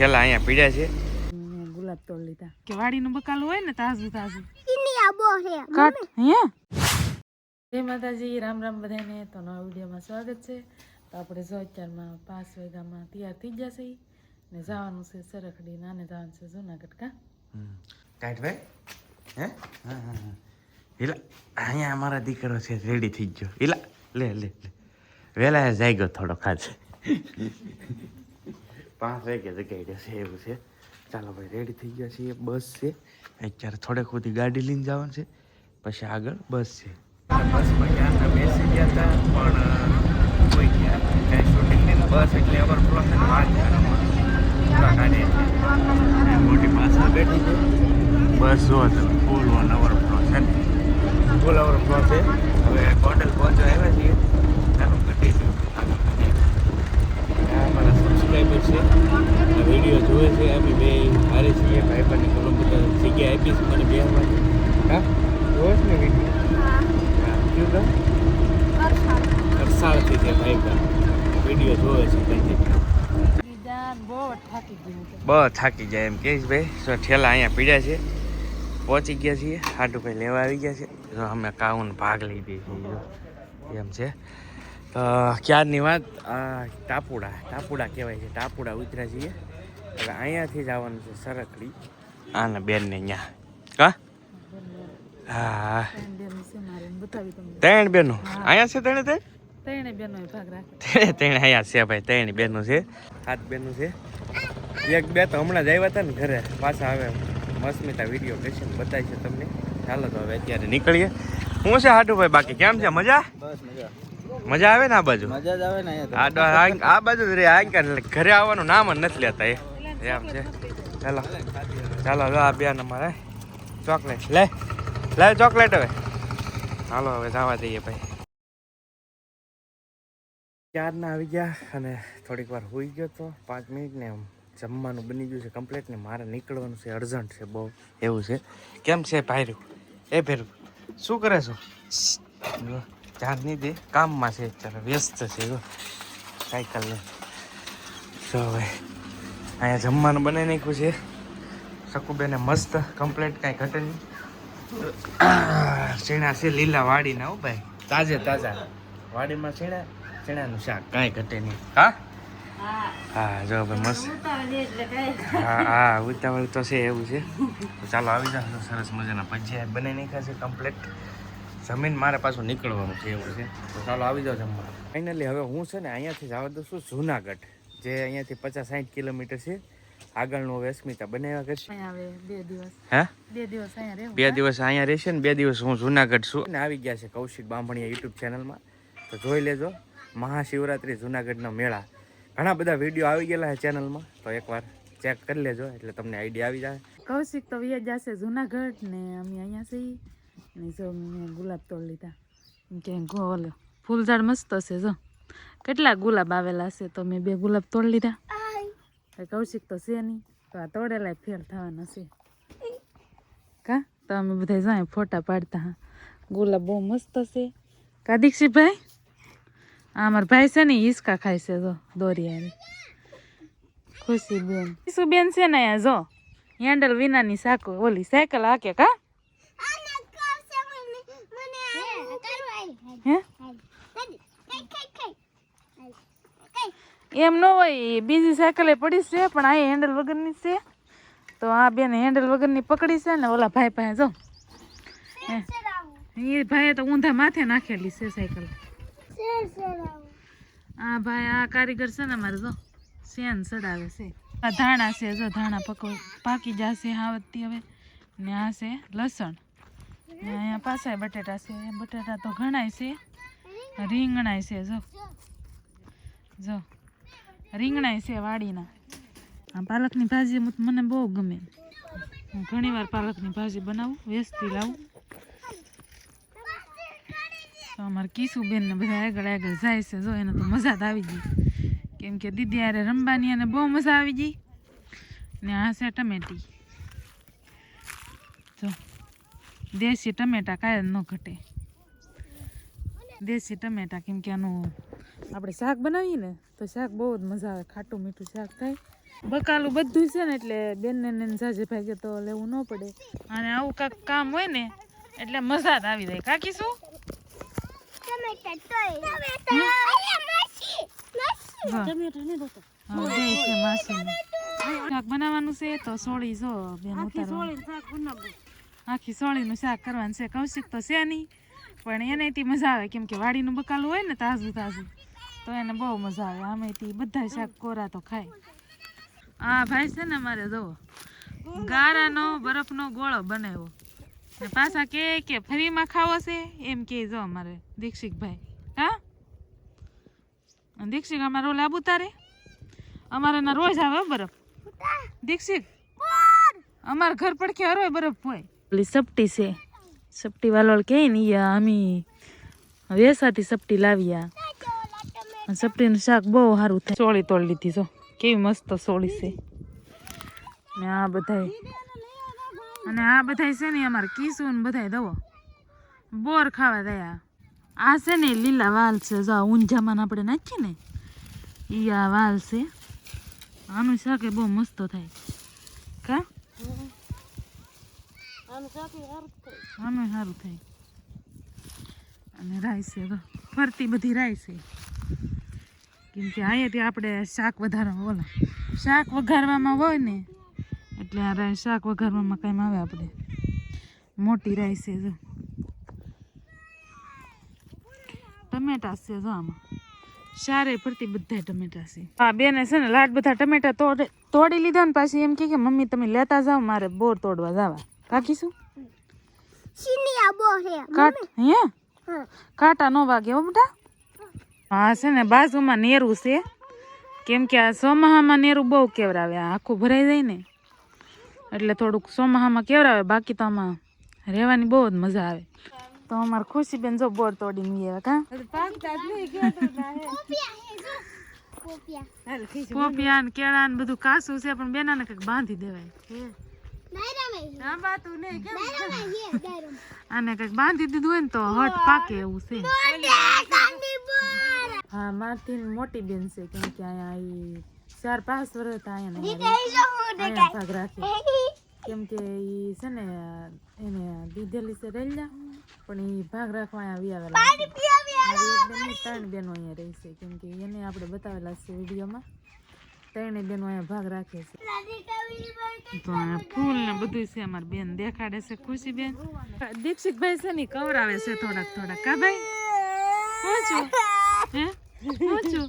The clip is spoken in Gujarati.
ઠેલા અહીંયા પીડ્યા છે. ગુલાબ તોડ લીધા. કે વાડીનું બકાલું હોય ને તાજું તાજું. ઇની આબો હે કટ અહીંયા જય માતાજી રામ રામ બધાને. તો નવા વિડીયોમાં સ્વાગત છે. તો આપણે જો અત્યારમાં પાંચ વાગ્યામાં તૈયાર થઈ જશે ને જવાનું છે સરખડી નાને જવાનું છે જુનાગઢ કા? કાઢ ભાઈ હે? હા હા હા. હિલા અહીંયા અમારા દીકરો છે રેડી થઈ ગયો. એલા લે લે લે. વહેલા જાય ગયો થોડો ખાસ પાંચ વાગે જગાઈ છે એવું છે. ચાલો ભાઈ રેડી થઈ ગયા છીએ. બસ છે. અત્યારે થોડેક સુધી ગાડી લઈને જવાનું છે. પછી આગળ બસ છે. બસમાં ગયા હતા? બેસી ગયા હતા, પણ કોઈ ગયા કાંઈ શૂટિંગ નહીં. બસ એટલે ઓવરફ્લો છે મોટી પાછળ બેઠી છે. બસ જો ફૂલ વન ઓવરફ્લો છે ને. ફૂલ ઓવરફ્લો છે. હવે હોટલ પહોંચવા આવ્યા છીએ ચાલો કટીશું આ મારા સબસ્ક્રાઈબર છે. આ વીડિયો જોવે છે. અમે બે હારે છીએ. ભાઈ પણ ઘણું બધા જગ્યા આપીશ મને બે હા? જોવે છે ને વીડિયો કરસાળથી છે ભાઈ પણ વીડિયો જોવે છે કઈ બહુ થાકી ગયું છે. બસ થાકી જાય એમ કે ભાઈ. જો ઠેલા અહીંયા પીડ્યા છે. પહોંચી ગયા છીએ. હાટુ ભાઈ લેવા આવી ગયા છે. જો અમે કાઉન ભાગ લઈ દઈએ એમ છે. ક્યારની વાત? આ ટાપુડા ટાપુડા કહેવાય છે. ટાપુડા ઉતર્યા છીએ. એટલે અહીંયાથી જવાનું છે સરકડી. આના બેનને અહીંયા કા? હા. ત્રણ બેનો. છે મારે એને બતાવી તમને ત્રણ બેનો અહીંયા છે ત્રણે ત્રણ? ત્રણે બેનો ભાગ રાખે. ત્રણે ત્રણ અહીંયા છે ભાઈ ત્રણ બેનો છે. સાત બેનો છે. એક બે તો હમણાં જ આવ્યા હતા ને ઘરે. પાછા આવે મસ્મિતા વીડિયો કરીને બતાવી છે તમને. ચાલો તો હવે અત્યારે નીકળીએ. હું છે હાટુભાઈ બાકી કેમ છે? મજા? બસ મજા. મજા આવે ને આ બાજુ? મજા જ આવે ને આ ડો- આ- આ બાજુ જ રે આ એટલે ઘરે આવવાનું નામ જ નથી લેતા એ. એમ છે. ચાલો. ચાલો લો આ બેન અમારે. ચોકલેટ. લે. લે ચોકલેટ હવે. હાલો હવે જવા દઈએ ભાઈ. ચારના આવી ગયા અને થોડીક વાર હોઈ ગયો તો પાંચ મિનિટ ને એમ જમવાનું બની ગયું છે કમ્પ્લીટ ને મારે નીકળવાનું છે અર્જન્ટ છે બહુ. એવું છે. કેમ છે ભાઈરું? એ ભેરું શું કરે છો? નહીં દે કામમાં છે, અત્યારે વ્યસ્ત છે સાયકલ લે જો હવે અહીંયા જમવાનું બનાવી નાખ્યું છે. શકુબેને મસ્ત કમ્પ્લેટ કાંઈ ઘટે નહીં. ચણા છે, લીલા વાડીના હો ભાઈ. તાજે તાજા. વાડીમાં ચણા, ચણાનું શાક કાંઈ ઘટે નહીં. હા? હા, જો ભાઈ મસ્ત. હા હા, ઉતાવળ તો છે એવું છે. ચાલો આવી જાઓ. સરસ મજાના ભજીયા બનાવી નાખ્યા છે કમ્પ્લીટ જમીન મારે પાછું નીકળવાનું છે એવું છે. તો ચાલો આવી જાઓ જમવા. ફાઇનલી હવે હું છે ને અહીંયાથી જવા દઉં છું જુનાગઢ જે અહીંયાથી પચાસ સાઠ કિલોમીટર છે. આગળનું હવે અસ્મિતા બનાવ્યા કરશે. બે દિવસ. હે? બે દિવસ અહીંયા બે દિવસ અહીંયા રહેશે ને બે દિવસ હું જુનાગઢ છું. અને આવી ગયા છે કૌશિક બામણીયા યુટ્યુબ ચેનલમાં તો જોઈ લેજો મહાશિવરાત્રિ જુનાગઢના મેળા. ઘણા બધા વીડિયો આવી ગયેલા છે ચેનલમાં તો એકવાર ચેક કરી લેજો એટલે તમને આઈડિયા આવી જાય. કૌશિક તો વ્યાજ જશે જુનાગઢ ને અમે અહીંયા છીએ. ને જો, મેં ગુલાબ તોડ લીધા. કે ગોલ ફૂલ ઝાડ મસ્ત છે, જો. કેટલા ગુલાબ આવેલા છે? તો મેં બે ગુલાબ તોડ લીધા. કૌશિક તો છે નહીં, તો આ તોડેલા ફેલ થવાના છે. કા? તો અમે બધા જાય ફોટા પાડતા હા. ગુલાબ બહુ મસ્ત છે. કા, દીક્ષિતભાઈ? આ અમારા ભાઈ છે ને હિસકા ખાય છે, જો, દોરિયાની. ખુશી બેન. ખુશી બેન છે ને જો. હેન્ડલ વિનાની સાકો, ઓલી સાયકલ હાકે, કા? હે? એમ ન હોય બીજી સાયકલે પડી છે, પણ આ હેન્ડલ વગરની છે. તો આ બેન હેન્ડલ વગરની પકડી છે ને ઓલા ભાઈ પાસે જો. એ ભાઈએ તો ઊંધા માથે નાખેલી છે સાયકલ. આ ભાઈ આ કારીગર છે ને મારે જો, સેન ચડાવે છે. આ ધાણા છે, જો ધાણા પકવ, પાકી જશે હાવતી હવે. ને આ છે લસણ. અહીંયા પાછા બટેટા છે. બટેટા તો ઘણાય છે. રીંગણાય છે, જો. જો. રીંગણાય છે વાડીના. આ પાલકની ભાજી મને બહુ ગમે. હું ઘણી વાર પાલકની ભાજી બનાવું, વેચતી લાવું. તો અમારે કીસુબેનને બધા આગળ આગળ જાય છે, જો, એને તો મજા જ આવી ગઈ. કેમ કે દીદી હારે રમવાની અને બહુ મજા આવી ગઈ. ને આ છે ટમેટી. જો. દેશી ટમેટા કાંઈ જ ન ઘટે. દેશી ટમેટા કેમ કે આનું આપણે શાક બનાવીએ ને તો શાક બહુ જ મજા આવે ખાટું મીઠું શાક થાય. બકાલું બધું છે ને એટલે બેનને ને જાજે ભાગે તો લેવું ન પડે. અને આવું કાંક કામ હોય ને એટલે મજા જ આવી જાય. કાકી શું. શાક બનાવવાનું છે તો સોળી જો બેન ઉતારવાનું. આખી સોળીનું શાક કરવાનું છે. કૌશિક તો છે નહીં, પણ એનેથી મજા આવે. કેમ કે વાડીનું બકાલું હોય ને તાજું તાજું. તો એને બહુ મજા આવે. આમેથી બધા શાક કોરા તો ખાય. આ ભાઈ છે ને મારે જુઓ ગારાનો બરફનો ગોળો બનાવ્યો. ને પાછા કે કે ફરીમાં ખાવો છે? એમ કે જો અમારે દીક્ષિતભાઈ. હા? દીક્ષિત અમારે ઓલા આબુ અમારે ના રોજ આવે બરફ. દીક્ષિત, અમારે ઘર પડખે હરોય બરફ હોય. પેલી સપટી છે. સપટી વાલોળ કે ને યા અમે વેસાથી સપટી લાવ્યા. સપટીનું શાક બહુ સારું થાય. સોળી તોડી લીધી, જો. કેવી મસ્ત સોળી છે. ને આ બધાય. અને આ બધાય છે ને અમારે કીસું ને બધાય દવો બોર ખાવા દયા. આ છે ને લીલા વાલ છે, જો ઊંઝામાં આપણે નાખીએ ને ઈયા વાલ છે. આનું શાક એ બહુ મસ્ત થાય. કા? આનું સારું થાય અને રાઈ છે ફરતી બધી રાઈ છે કેમ કે અહીંયાથી આપણે શાક વધારવા ઓલા શાક વઘારવામાં હોય ને એટલે આ રાઈ શાક વઘારવામાં કાંઈ આવે આપણે મોટી રાઈ છે જો ટમેટા છે જો આમાં સારે ફરતી બધા ટમેટા છે હા બેને છે ને લાડ બધા ટમેટા તોડે લીધા ને પાછી એમ કે મમ્મી તમે લેતા જાઓ મારે બોર તોડવા જવા કાકી શું? કાટ અહીંયા કાંટા નો વાગે હો બેટા. હા છે ને બાજુમાં નેરું છે. કેમ કે આ સોમાહામાં નેરું બહુ કેવરાવે. આખું ભરાઈ જાય ને. એટલે થોડુંક સોમાહામાં કેવરાવે. બાકી તો આમાં રહેવાની બહુ જ મજા આવે. તો અમારે ખુશીબેન જો બોર તોડીને આવે કા? પોપિયા ને કેળા ને બધું કાસું છે પણ બેનાને કંઈક બાંધી દેવાય. આને કંઈક બાંધી દીધું હોય ને તો હટ પાકે એવું છે. હા મારથી મોટી બેન છે કેમ કે અહીંયા ચાર પાંચ વર્ષ અહીંયા અહીંયા ભાગ રાખે. કેમ કે ઈ છે ને એને દીધેલી છે રેલ્યા પણ ઈ ભાગ રાખવા અહીંયા આવી આવેલા છે. મારી એક ત્રણ બેનો અહીંયા રહી છે કેમ કે એને આપણે બતાવેલા છે વિડીયોમાં. ત્રણે બેનો અહીંયા ભાગ રાખે છે. તો ફૂલ ને બધું છે, અમારી બેન દેખાડે છે, ખુશી બેન. દીક્ષિતભાઈ છે ને કવરાવે છે થોડાક થોડાક. કા ભાઈ? હું છું? હે? હું છું?